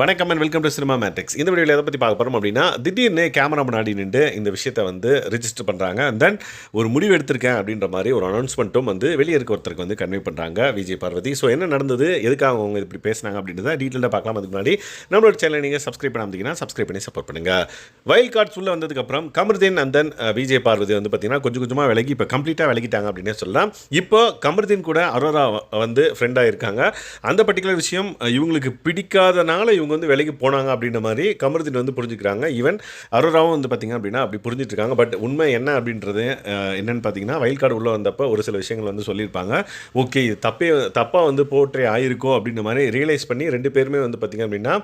வணக்கம் and welcome to Cinema Matrix இந்த வீடியோவில் எதை பற்றி பார்க்க போகிறோம் அப்படின்னா திடீர்னு கேமரா முன்னாடி நின்று இந்த விஷயத்தை வந்து ரிஜிஸ்டர் பண்ணுறாங்க அண்ட் தென் ஒரு முடிவு எடுத்திருக்கேன் அப்படின்ற மாதிரி ஒரு அனௌன்ஸ்மெண்ட்டும் வந்து வெளியே இருக்க ஒருத்தருக்கு வந்து கன்வே பண்ணுறாங்க விஜய் பார்வதி. ஸோ என்ன நடந்தது? எதுக்காக அவங்க இப்படி பேசினாங்க அப்படின்றத டீட்டெயிலாக பார்க்கலாம். அதுக்கு முன்னாடி நம்மளோட சேனலை நீங்கள் சப்ஸ்கிரைப் பண்ணாமதிங்கன்னா சப்ஸ்கிரைப் பண்ணி சப்போர்ட் பண்ணுங்கள் வைல்ட் கார்ட்ஸ் உள்ள வந்ததுக்கப்புறம் கமர்தீன் அண்ட் தென் விஜய் பார்வதி வந்து பார்த்தீங்கன்னா கொஞ்சம் கொஞ்சமாக விலகி இப்போ கம்ப்ளீட்டாக விலகிட்டாங்க அப்படின்னே சொல்லலாம். இப்போ கமர்தீன் கூட அரோரா வந்து ஃப்ரெண்டாக இருக்காங்க அந்த பர்டிகுலர் விஷயம் இவங்களுக்கு பிடிக்காதனால இவங்க வந்து விலைக்கு போனாங்க அப்படின்ற மாதிரி கமருதீன் வந்து புரிஞ்சுக்கிறாங்க. ஈவன் அரோராவும் வந்து பார்த்தீங்க அப்படின்னா அப்படி புரிஞ்சுட்டு இருக்காங்க பட் உண்மை என்ன அப்படின்றது என்னென்னு என்னன்னு பார்த்தீங்கன்னா வயல் கார்டு உள்ளே வந்தப்போ ஒரு சில விஷயங்கள் வந்து சொல்லியிருப்பாங்க. ஓகே தப்பே தப்பாக வந்து போற்றே ஆயிருக்கும் அப்படின்ற மாதிரி ரியலைஸ் பண்ணி ரெண்டு பேருமே வந்து பார்த்தீங்க அப்படின்னா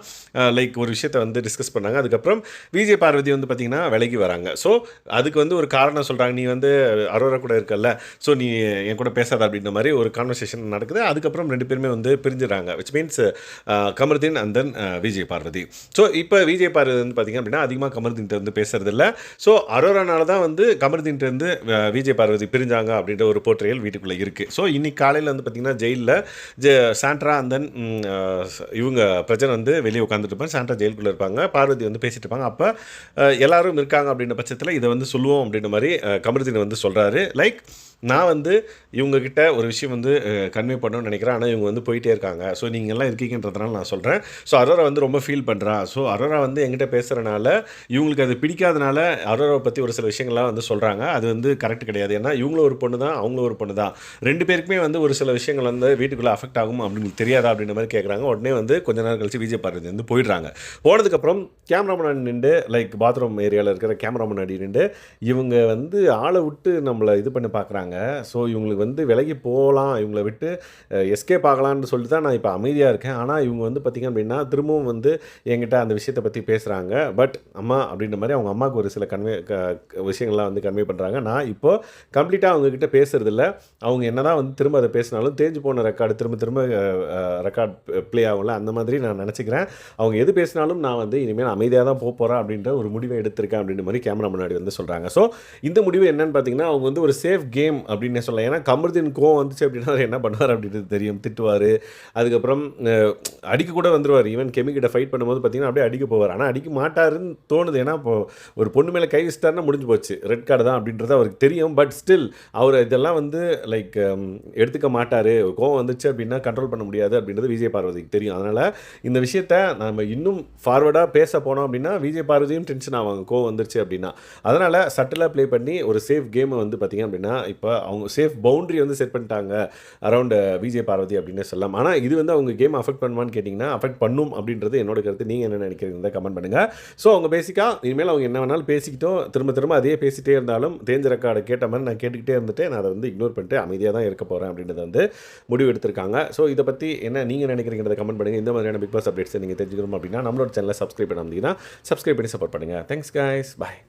லைக் ஒரு விஷயத்தை வந்து டிஸ்கஸ் பண்ணாங்க. அதுக்கப்புறம் விஜய் பார்வதி வந்து பார்த்தீங்கன்னா விலைக்கு வராங்க. ஸோ அதுக்கு வந்து ஒரு காரணம் சொல்கிறாங்க நீ வந்து அரோரா கூட இருக்கல்ல. ஸோ நீ என் கூட பேசாத அப்படின்ற மாதிரி ஒரு கான்வர்சேஷன் நடக்குது. அதுக்கப்புறம் ரெண்டு பேருமே வந்து பிரிஞ்சுறாங்க which means Kamaruddin and then Vijay Parvathi. So இப்போ விஜய் பார்வதி வந்து பார்த்திங்க அப்படின்னா அதிகமாக கமருதீன்ட்ட வந்து பேசுறதில்ல. ஸோ அரோரானால தான் வந்து கமருதீன்ட்ட இருந்து விஜய் பார்வதி பிரிஞ்சாங்க அப்படின்ற ஒரு போர்ட்ரியல் வீட்டுக்குள்ளே இருக்குது ஸோ இன்னைக்கு காலையில் வந்து பார்த்திங்கன்னா ஜெயிலில் ஜெ சாண்ட்ரா அண்ட் தென் இவங்க பிரஜன் வந்து வெளியே உட்காந்துட்டு இருப்பாங்க. சாண்ட்ரா ஜெயிலுக்குள்ளே இருப்பாங்க. பார்வதி வந்து பேசிட்டு இருப்பாங்க. அப்போ எல்லாரும் இருக்காங்க அப்படின்ற பட்சத்தில் இதை வந்து சொல்லுவோம் அப்படின்ற மாதிரி கமருதீன் வந்து சொல்கிறாரு லைக் நான் வந்து இவங்கக்கிட்ட ஒரு விஷயம் வந்து கன்வே பண்ணணும்னு நினைக்கிறேன். ஆனால் இவங்க வந்து போயிட்டே இருக்காங்க. ஸோ நீங்கள் எல்லாம் இருக்கீங்கன்றதுனால நான் சொல்கிறேன் ஸோ அரோரா வந்து ரொம்ப ஃபீல் பண்ணுறா ஸோ அரோரா வந்து எங்கிட்ட பேசுகிறனால இவங்களுக்கு அது பிடிக்காதனால அரோராவை பற்றி ஒரு சில விஷயங்கள்லாம் வந்து சொல்கிறாங்க அது வந்து கரெக்ட் கிடையாது. ஏன்னா இவங்களும் ஒரு பொண்ணு தான் அவங்களும் ஒரு பொண்ணு தான். ரெண்டு பேருக்குமே வந்து ஒரு சில விஷயங்கள் வந்து வீட்டுக்குள்ளே அஃபெக்ட் ஆகும் அப்படின்னு தெரியாதா அப்படின்ற மாதிரி கேட்குறாங்க உடனே வந்து கொஞ்ச நேரம் கழிச்சு விஜய் பாரதி வந்து போயிடுறாங்க. போனதுக்கப்புறம் கேமரா முன்னாடி நின்று லைக் பாத்ரூம் ஏரியாவில் இருக்கிற கேமரா முன்னாடி நின்று இவங்க வந்து ஆளை விட்டு நம்மளை இது பண்ணி பார்க்குறாங்க ஸோ இவங்களுக்கு வந்து விலகி போகலாம். இவங்களை விட்டு எஸ்கேப் ஆகலான்னு சொல்லிட்டு தான் நான் இப்போ அமைதியாக இருக்கேன். ஆனால் இவங்க வந்து பார்த்திங்க அப்படின்னா திரும்பவும் வந்து என்கிட்ட அந்த விஷயத்தை பற்றி பேசுகிறாங்க பட் அம்மா அப்படின்ற மாதிரி அவங்க அம்மாவுக்கு ஒரு சில கன்வே விஷயங்கள்லாம் வந்து கன்வே பண்ணுறாங்க நான் இப்போ கம்ப்ளீட்டாக அவங்கக்கிட்ட பேசுறதில்ல. அவங்க என்ன தான் வந்து திரும்ப அதை பேசினாலும் தேஞ்சு போன ரெக்கார்டு திரும்ப திரும்ப ரெக்கார்ட் ப்ளே ஆகும்ல அந்த மாதிரி நான் நினச்சிக்கிறேன். அவங்க எது பேசினாலும் நான் வந்து இனிமேல் அமைதியாக தான் போக போகிறேன் அப்படின்ற ஒரு முடிவை எடுத்திருக்கேன் அப்படின்ற மாதிரி கேமரா முன்னாடி வந்து சொல்கிறாங்க ஸோ இந்த முடிவு என்னன்னு பார்த்தீங்கன்னா அவங்க வந்து ஒரு சேஃப் கேம் அப்படின்னு சொல்லலாம். ஏன்னா கமருதீன் கோவம் வந்துச்சு அப்படின்னா அவர் என்ன பண்ணுவார் அப்படின்றது தெரியும். திட்டுவார். அதுக்கப்புறம் அடிக்க கூட வந்துடுவார் ஈவன் கெமிக்கிட்ட ஃபைட் பண்ணும்போது பார்த்தீங்கன்னா அப்படியே அடிக்க போவார். ஆனால் அடிக்க மாட்டாருன்னு தோணுது. ஏன்னா இப்போ ஒரு பொண்ணு மேலே கை வச்சிட்டாருன்னா முடிஞ்சு போச்சு. ரெட் கார்டு தான் அப்படின்றது அவருக்கு தெரியும். பட் ஸ்டில் அவர் இதெல்லாம் வந்து லைக் எடுத்துக்க மாட்டார். கோவம் வந்துச்சு அப்படின்னா கண்ட்ரோல் பண்ண முடியாது அப்படின்றது விஜய் பார்வதிக்கு தெரியும். அதனால் இந்த விஷயத்த நம்ம இன்னும் ஃபார்வர்டாக பேச போனோம் அப்படின்னா விஜய் பார்வதியும் டென்ஷன் ஆவாங்க. கோவம் வந்துருச்சு அப்படின்னா. அதனால் சட்டிலாக ப்ளே பண்ணி ஒரு சேஃப் கேமை வந்து பார்த்திங்க அப்படின்னா இப்போ அவங்க சேஃப் பவுண்டரி வந்து செட் பண்ணிட்டாங்க அரௌண்ட் விஜய் பார்வதி அப்படின்னு சொல்லலாம். ஆனால் இது வந்து அவங்க கேம் அஃபெக்ட் பண்ணுவான்னு கேட்டிங்கன்னா அஃபெக்ட் பண்ணும் அப்படின்றது என்னோட கருத்து. நீங்கள் என்ன நினைக்கிறீங்க கமெண்ட் பண்ணுங்கள் ஸோ அவங்க பேசிக்காக இனிமேல் அவங்க என்ன வேணாலும் பேசிக்கிட்டோம் திரும்ப திரும்ப அதே பேசிகிட்டே இருந்தாலும் தேஞ்ச ரெக்கார்டை கேட்ட மாதிரி நான் கேட்டுக்கிட்டே இருந்துட்டு நான் அதை வந்து இக்னோர் பண்ணிட்டு அமைதியாக தான் இருக்க போகிறேன் அப்படின்றத வந்து முடிவு எடுத்திருக்காங்க. ஸோ இதை பற்றி என்ன நீங்கள் நினைக்கிறீங்கிறத கமெண்ட் பண்ணுங்கள் இந்த மாதிரியான பிக் பாஸ் அப்டேட்ஸ் நீங்கள் தெரிஞ்சுக்கணும் அப்படின்னா நம்மளோட சேனலை சப்ஸ்கிரைப் பண்ணாமல் சப்ஸ்கிரைப் பண்ணி சப்போர்ட் பண்ணுங்கள் தேங்க்ஸ் கைஸ் பாய்